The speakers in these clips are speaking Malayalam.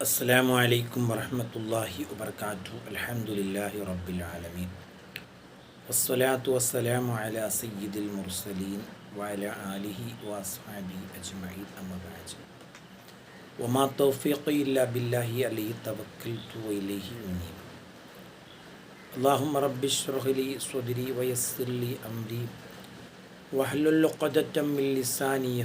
السلام عليكم ورحمة الله وبركاته الحمد لله رب العالمين والصلاة والسلام على سيد المرسلين وعلى آله وأصحابه أجمعين أما بعد وما توفيقي إلا بالله عليه توكلت وإليه أنيب اللهم رب اشرح لي صدري ويسر لي أمري واحلل عقدة من لساني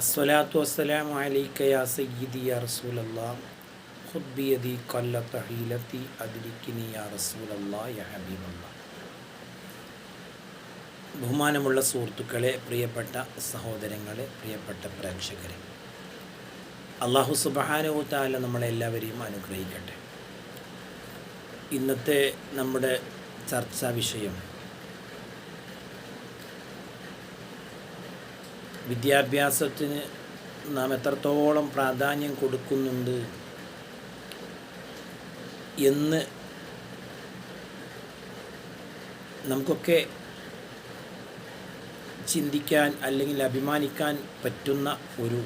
അസ്വലാത്തു വസ്സലാം അലൈക്ക യാ സയ്യിദി യാ റസൂലല്ലാ. ഖുദ്ബിയതി കൊല്ല തഹീലത്തി അതിരിക്കിനി യാ റസൂലല്ലാ യാ ഹബീബല്ല. ബഹുമാനമുള്ള സുഹൃത്തുക്കളെ പ്രിയപ്പെട്ട സഹോദരങ്ങളെ പ്രിയപ്പെട്ട പ്രേക്ഷകരെ. അള്ളാഹു സുബഹാനുത്താല നമ്മളെല്ലാവരെയും അനുഗ്രഹിക്കട്ടെ. ഇന്നത്തെ നമ്മുടെ ചർച്ചാ വിഷയം വിദ്യാഭ്യാസത്തിന് നാം എത്രത്തോളം പ്രാധാന്യം കൊടുക്കുന്നുണ്ട് എന്ന് നമുക്കൊക്കെ ചിന്തിക്കാൻ അല്ലെങ്കിൽ അഭിമാനിക്കാൻ പറ്റുന്ന ഒരു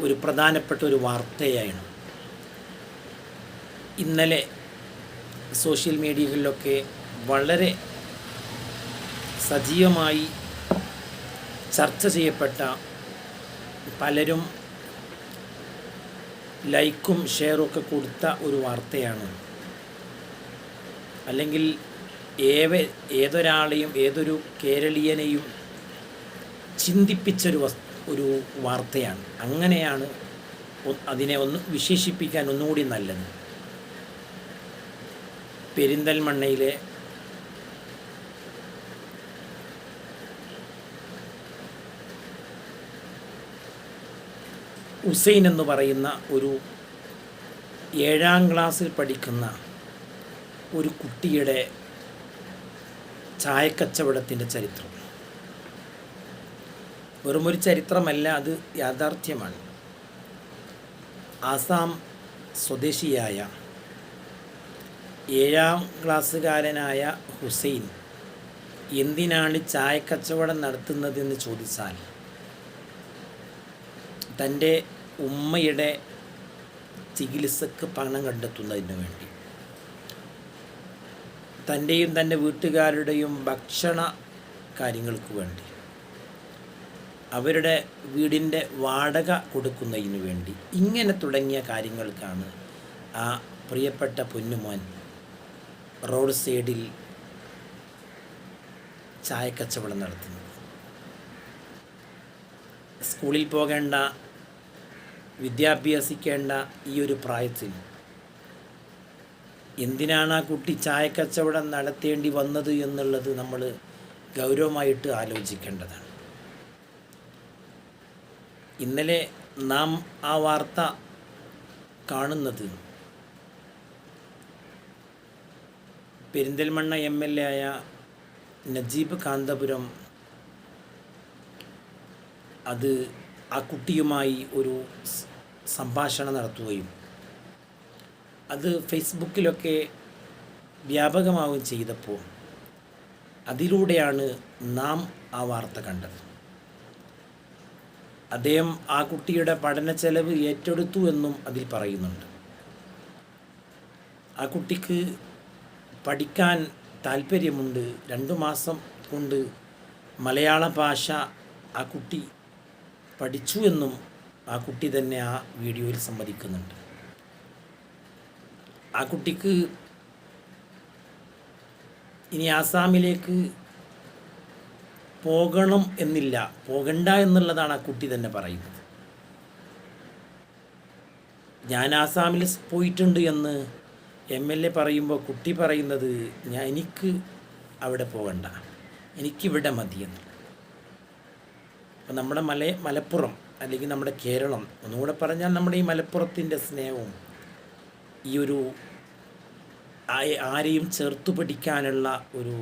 ഒരു പ്രധാനപ്പെട്ട ഒരു വാർത്തയാണ് ഇന്നലെ സോഷ്യൽ മീഡിയകളിലൊക്കെ വളരെ സജീവമായി ചർച്ച ചെയ്യപ്പെട്ട പലരും ലൈക്കും ഷെയറും ഒക്കെ കൊടുത്ത ഒരു വാർത്തയാണ്. അല്ലെങ്കിൽ ഏവ ഏതൊരാളെയും ഏതൊരു കേരളീയനെയും ചിന്തിപ്പിച്ചൊരു വസ് ഒരു വാർത്തയാണ്. അങ്ങനെയാണ് അതിനെ ഒന്ന് വിശേഷിപ്പിക്കാൻ ഒന്നുകൂടി നല്ലത്. പെരിന്തൽമണ്ണയിലെ ഹുസൈൻ എന്ന് പറയുന്ന ഒരു ഏഴാം ക്ലാസ്സിൽ പഠിക്കുന്ന ഒരു കുട്ടിയുടെ ചായക്കച്ചവടത്തിന്റെ ചരിത്രം. വെറുമൊരു ചരിത്രമല്ല അത് യാഥാർത്ഥ്യമാണ്. ആസാം സ്വദേശിയായ ഏഴാം ക്ലാസ്സുകാരനായ ഹുസൈൻ എന്തിനാണ് ചായക്കച്ചവടം നടത്തുന്നതെന്ന് ചോദിച്ചാൽ തന്റെ ഉമ്മയുടെ ചികിത്സക്ക് പണം കണ്ടെത്തുന്നതിന് വേണ്ടി. തന്റെയും തന്റെ വീട്ടുകാരുടെയും ഭക്ഷണ കാര്യങ്ങൾക്ക് വേണ്ടി. അവരുടെ വീടിന്റെ വാടക കൊടുക്കുന്നതിന് വേണ്ടി. ഇങ്ങനെ തുടങ്ങിയ കാര്യങ്ങൾക്കാണ് ആ പ്രിയപ്പെട്ട പൊന്നുമോൻ റോഡ് സൈഡിൽ ചായക്കച്ചവടം നടത്തുന്നത്. സ്കൂളിൽ പോകേണ്ട വിദ്യാഭ്യാസിക്കേണ്ട ഈ ഒരു പ്രായത്തിൽ എന്തിനാണ് ആ കുട്ടി ചായക്കച്ചവടം നടത്തേണ്ടി വന്നത് എന്നുള്ളത് നമ്മൾ ഗൗരവമായിട്ട് ആലോചിക്കേണ്ടതാണ്. ഇന്നലെ നാം ആ വാർത്ത കാണുന്നത് പെരിന്തൽമണ്ണ എം എൽ എ ആയ നജീബ് കാന്തപുരം അത് ആ കുട്ടിയുമായി ഒരു സംഭാഷണം നടത്തുകയും അത് ഫേസ്ബുക്കിലൊക്കെ വ്യാപകമാവുകയും ചെയ്തപ്പോൾ അതിലൂടെയാണ് നാം ആ വാർത്ത കണ്ടത്. അദ്ദേഹം ആ കുട്ടിയുടെ പഠന ചെലവ് ഏറ്റെടുത്തു എന്നും അതിൽ പറയുന്നുണ്ട്. ആ കുട്ടിക്ക് പഠിക്കാൻ താല്പര്യമുണ്ട്. രണ്ടു മാസം കൊണ്ട് മലയാള ഭാഷ ആ കുട്ടി പഠിച്ചു എന്നും ആ കുട്ടി തന്നെ ആ വീഡിയോയിൽ സമ്മതിക്കുന്നുണ്ട്. ആ കുട്ടിക്ക് ഇനി ആസാമിലേക്ക് പോകണം എന്നില്ല പോകണ്ട എന്നുള്ളതാണ് ആ കുട്ടി തന്നെ പറയുന്നത്. ഞാൻ ആസാമിൽ പോയിട്ടുണ്ട് എന്ന് എം എൽ എ പറയുമ്പോൾ കുട്ടി പറയുന്നത് ഞാൻ എനിക്ക് അവിടെ പോകണ്ട എനിക്കിവിടെ മതിയെന്ന് അപ്പം നമ്മുടെ മല മലപ്പുറം അല്ലെങ്കിൽ നമ്മുടെ കേരളം ഒന്നുകൂടെ പറഞ്ഞാൽ നമ്മുടെ ഈ മലപ്പുറത്തിന്റെ സ്നേഹവും ഈ ഒരു ആരെയും ചേർത്തു പിടിക്കാനുള്ള ഒരു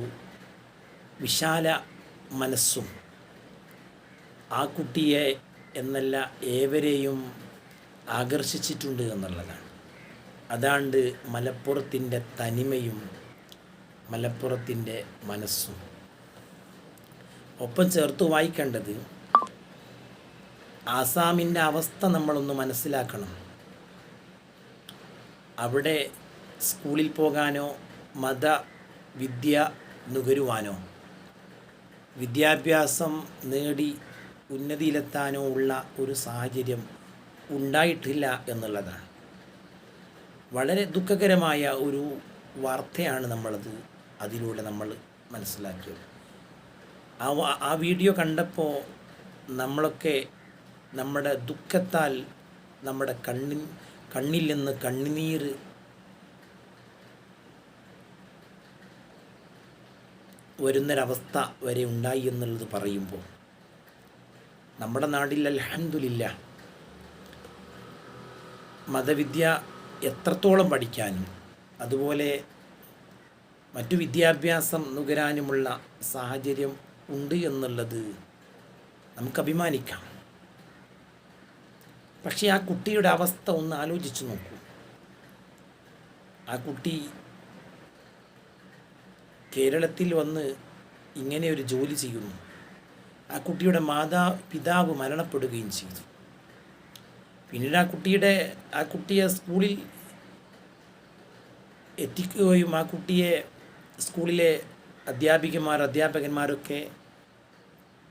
വിശാല മനസ്സും ആ കുട്ടിയെ എന്നല്ല ഏവരെയും ആകർഷിച്ചിട്ടുണ്ട് എന്നുള്ളതാണ്. അതാണ്ട് മലപ്പുറത്തിന്റെ തനിമയും മലപ്പുറത്തിന്റെ മനസ്സും. ഒപ്പം ചേർത്ത് വായിക്കേണ്ടത് ആസാമിന്റെ അവസ്ഥ നമ്മളൊന്ന് മനസ്സിലാക്കണം. അവിടെ സ്കൂളിൽ പോകാനോ മത വിദ്യ നുകരുവാനോ വിദ്യാഭ്യാസം നേടി ഉന്നതിയിലെത്താനോ ഉള്ള ഒരു സാഹചര്യം ഉണ്ടായിട്ടില്ല എന്നുള്ളതാണ്. വളരെ ദുഃഖകരമായ ഒരു വാർത്തയാണ് നമ്മളത് അതിലൂടെ നമ്മൾ മനസ്സിലാക്കിയത്. ആ ആ വീഡിയോ കണ്ടപ്പോൾ നമ്മളൊക്കെ നമ്മുടെ ദുഃഖത്താൽ നമ്മുടെ കണ്ണിൻ കണ്ണിൽ നിന്ന് കണ്ണുനീർ വരുന്നൊരവസ്ഥ വരെ ഉണ്ടായി എന്നുള്ളത് പറയുമ്പോൾ നമ്മുടെ നാടിൽ അലഹമില്ല മതവിദ്യ എത്രത്തോളം പഠിക്കാനും അതുപോലെ മറ്റു വിദ്യാഭ്യാസം നുകരാനുമുള്ള സാഹചര്യം ഉണ്ട് എന്നുള്ളത് നമുക്ക് അഭിമാനിക്കാം. പക്ഷേ ആ കുട്ടിയുടെ അവസ്ഥ ഒന്ന് ആലോചിച്ച് നോക്കൂ. ആ കുട്ടി കേരളത്തിൽ വന്ന് ഇങ്ങനെ ഒരു ജോലി ചെയ്യുന്നു. ആ കുട്ടിയുടെ മാതാ പിതാവ് മരണപ്പെടുകയും ചെയ്തു. പിന്നീട് ആ കുട്ടിയുടെ ആ കുട്ടിയെ സ്കൂളിൽ എത്തിക്കുകയും ആ കുട്ടിയെ സ്കൂളിലെ അധ്യാപികമാർ അധ്യാപകന്മാരൊക്കെ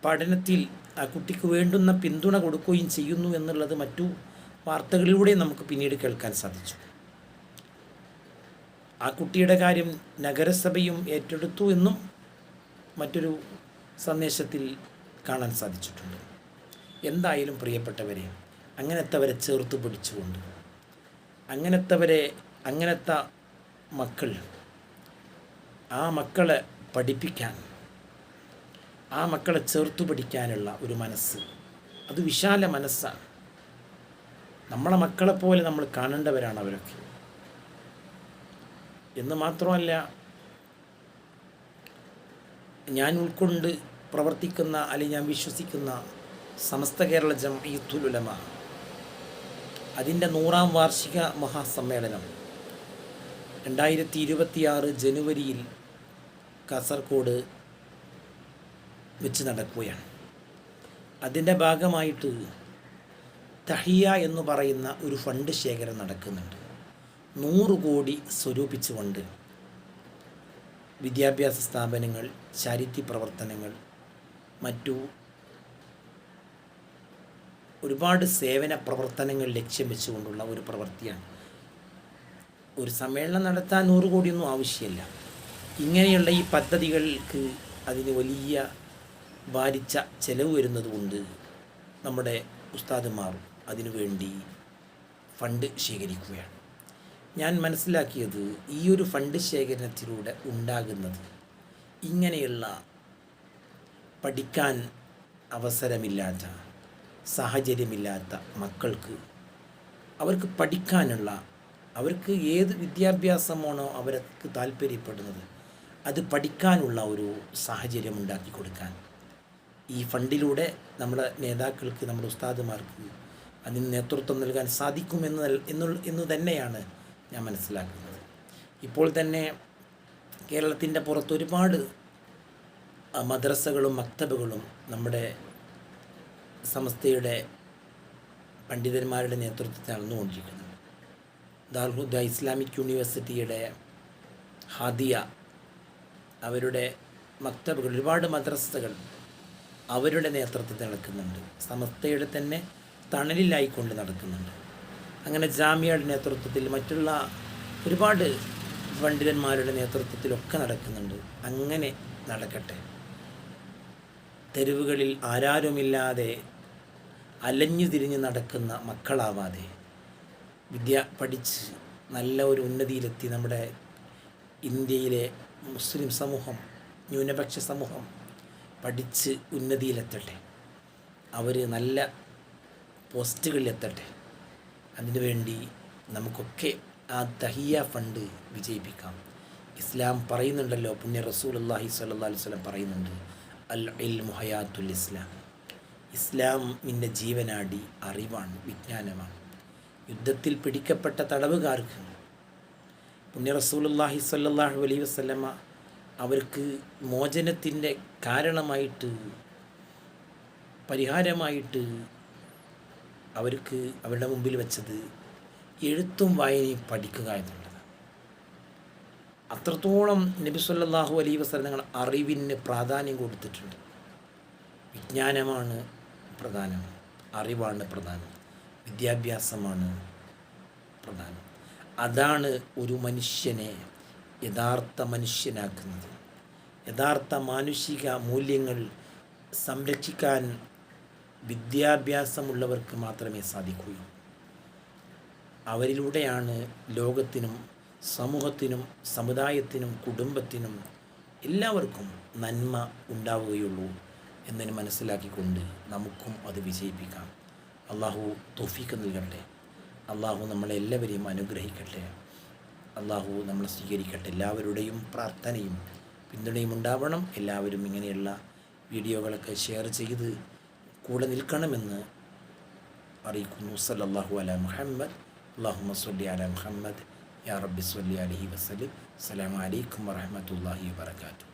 പഠനത്തിൽ ആ കുട്ടിക്ക് വേണ്ടുന്ന പിന്തുണ കൊടുക്കുകയും ചെയ്യുന്നു എന്നുള്ളത് മറ്റു വാർത്തകളിലൂടെ നമുക്ക് പിന്നീട് കേൾക്കാൻ സാധിച്ചു. ആ കുട്ടിയുടെ കാര്യം നഗരസഭയും ഏറ്റെടുത്തു എന്നും മറ്റൊരു സന്ദേശത്തിൽ കാണാൻ സാധിച്ചിട്ടുണ്ട്. എന്തായാലും പ്രിയപ്പെട്ടവരെ അങ്ങനത്തെവരെ ചേർത്ത് പിടിച്ചുകൊണ്ട് അങ്ങനത്തവരെ അങ്ങനത്തെ മക്കൾ ആ മക്കളെ പഠിപ്പിക്കാൻ ആ മക്കളെ ചേർത്തു പഠിക്കാനുള്ള ഒരു മനസ്സ്. അത് വിശാല മനസ്സാണ്. നമ്മളെ മക്കളെ പോലെ നമ്മൾ കാണേണ്ടവരാണ് അവരൊക്കെ. എന്ന് മാത്രമല്ല ഞാൻ ഉൾക്കൊണ്ട് പ്രവർത്തിക്കുന്ന അല്ലെങ്കിൽ ഞാൻ വിശ്വസിക്കുന്ന സമസ്ത കേരള ജംഇത്തുലുലമ അതിന്റെ നൂറാം വാർഷിക മഹാസമ്മേളനം രണ്ടായിരത്തി ഇരുപത്തിയാറ് ജനുവരിയിൽ കാസർഗോഡ് വെച്ച് നടക്കുകയാണ്. അതിന്റെ ഭാഗമായിട്ട് തഹിയ എന്ന് പറയുന്ന ഒരു ഫണ്ട് ശേഖരം നടക്കുന്നുണ്ട്. നൂറ് കോടി സ്വരൂപിച്ചുകൊണ്ട് വിദ്യാഭ്യാസ സ്ഥാപനങ്ങൾ ചാരിറ്റി പ്രവർത്തനങ്ങൾ മറ്റു ഒരുപാട് സേവന പ്രവർത്തനങ്ങൾ ലക്ഷ്യം വെച്ചുകൊണ്ടുള്ള ഒരു പ്രവൃത്തിയാണ്. ഒരു സമ്മേളനം നടത്താൻ നൂറ് കോടിയൊന്നും ആവശ്യമില്ല. ഇങ്ങനെയുള്ള ഈ പദ്ധതികൾക്ക് അതിന് വലിയ ഭാരിച്ച ചിലവ് വരുന്നതുകൊണ്ട് നമ്മുടെ ഉസ്താദുമാർ അതിനുവേണ്ടി ഫണ്ട് ശേഖരിക്കുകയാണ്. ഞാൻ മനസ്സിലാക്കിയത് ഈ ഒരു ഫണ്ട് ശേഖരണത്തിലൂടെ ഉണ്ടാകുന്നത് ഇങ്ങനെയുള്ള പഠിക്കാൻ അവസരമില്ലാത്ത സാഹചര്യമില്ലാത്ത മക്കൾക്ക് അവർക്ക് പഠിക്കാനുള്ള അവർക്ക് ഏത് വിദ്യാഭ്യാസമാണോ അവർക്ക് താല്പര്യപ്പെടുന്നത് അത് പഠിക്കാനുള്ള ഒരു സാഹചര്യം ഉണ്ടാക്കി കൊടുക്കാൻ ഈ ഫണ്ടിലൂടെ നമ്മുടെ നേതാക്കൾക്ക് നമ്മുടെ ഉസ്താദുമാർക്ക് അതിന് നേതൃത്വം നൽകാൻ സാധിക്കുമെന്ന് എന്നു തന്നെയാണ് ഞാൻ മനസ്സിലാക്കുന്നത്. ഇപ്പോൾ തന്നെ കേരളത്തിന്റെ പുറത്ത് ഒരുപാട് മദ്രസകളും മക്തബുകളും നമ്മുടെ സമസ്തയുടെ പണ്ഡിതന്മാരുടെ നേതൃത്വത്തിൽ നടന്നുകൊണ്ടിരിക്കുന്നു. ദാർഹുദ ഇസ്ലാമിക് യൂണിവേഴ്സിറ്റിയുടെ ഹാദിയ അവരുടെ മക്തബുകൾ ഒരുപാട് മദ്രസകൾ അവരുടെ നേതൃത്വത്തിൽ നടക്കുന്നുണ്ട്. സമസ്തയുടെ തന്നെ തണലിലായിക്കൊണ്ട് നടക്കുന്നുണ്ട്. അങ്ങനെ ജാമ്യയുടെ നേതൃത്വത്തിൽ മറ്റുള്ള ഒരുപാട് പണ്ഡിതന്മാരുടെ നേതൃത്വത്തിലൊക്കെ നടക്കുന്നുണ്ട്. അങ്ങനെ നടക്കട്ടെ. തെരുവുകളിൽ ആരാരുമില്ലാതെ അലഞ്ഞു തിരിഞ്ഞ് നടക്കുന്ന മക്കളാവാതെ വിദ്യ പഠിച്ച് നല്ല ഒരു ഉന്നതിയിലെത്തി നമ്മുടെ ഇന്ത്യയിലെ മുസ്ലിം സമൂഹം ന്യൂനപക്ഷ സമൂഹം പഠിച്ച് ഉന്നതിയിലെത്തട്ടെ. അവർ നല്ല പോസ്റ്റുകളിലെത്തട്ടെ. അതിനുവേണ്ടി നമുക്കൊക്കെ ആ ദഹിയ ഫണ്ട് വിജയിപ്പിക്കാം. ഇസ്ലാം പറയുന്നുണ്ടല്ലോ പുണ്യ റസൂൽ അള്ളാഹി സ്വല്ലാ അലൈഹി സ്വലം പറയുന്നുണ്ട് അൽ ഇൽ മുഹയാത്തുൽ ഇസ്ലാം. ഇസ്ലാമിന്റെ ജീവനാടി അറിവാണ് വിജ്ഞാനമാണ്. യുദ്ധത്തിൽ പിടിക്കപ്പെട്ട തടവുകാർക്ക് പുണ്യ റസൂലുല്ലാഹി സല്ലാഹു അലൈ വസല്ലമ അവർക്ക് മോചനത്തിന്റെ കാരണമായിട്ട് പരിഹാരമായിട്ട് അവർക്ക് അവരുടെ മുമ്പിൽ വെച്ചത് എഴുത്തും വായനയും പഠിക്കുക എന്നുള്ളത് അത്രത്തോളം നബി സല്ലല്ലാഹു അലൈഹി ഞങ്ങൾ അറിവിന് പ്രാധാന്യം കൊടുത്തിട്ടുണ്ട്. വിജ്ഞാനമാണ് പ്രധാനം അറിവാണ് പ്രധാനം വിദ്യാഭ്യാസമാണ് പ്രധാനം. അതാണ് ഒരു മനുഷ്യനെ യഥാർത്ഥ മനുഷ്യനാക്കുന്നത്. യഥാർത്ഥ മാനുഷിക മൂല്യങ്ങൾ സംരക്ഷിക്കാൻ വിദ്യാഭ്യാസമുള്ളവർക്ക് മാത്രമേ സാധിക്കുകയുള്ളൂ. അവരിലൂടെയാണ് ലോകത്തിനും സമൂഹത്തിനും സമുദായത്തിനും കുടുംബത്തിനും എല്ലാവർക്കും നന്മ ഉണ്ടാവുകയുള്ളൂ എന്നതിന് മനസ്സിലാക്കിക്കൊണ്ട് നമുക്കും അത് വിജയിപ്പിക്കാം. അള്ളാഹു തോഫീക്ക് നൽകട്ടെ. അള്ളാഹു നമ്മളെല്ലാവരെയും അനുഗ്രഹിക്കട്ടെ. അള്ളാഹു നമ്മളെ സ്വീകരിക്കട്ടെ. എല്ലാവരുടെയും പ്രാർത്ഥനയും പിന്തുണയും ഉണ്ടാവണം. എല്ലാവരും ഇങ്ങനെയുള്ള വീഡിയോകളൊക്കെ ഷെയർ ചെയ്ത് കൂടെ നിൽക്കണമെന്ന് അറിയിക്കുന്നു. സല്ലല്ലാഹു അല മുഹമ്മദ്. അള്ളാഹു സല്ലി അല മുഹമ്മദ്. യാ റബ്ബി സല്ലി അലഹി വസ്ലി സലാം അലൈക്കും വറഹമത്തല്ലാഹി വാബർക്കാത്തു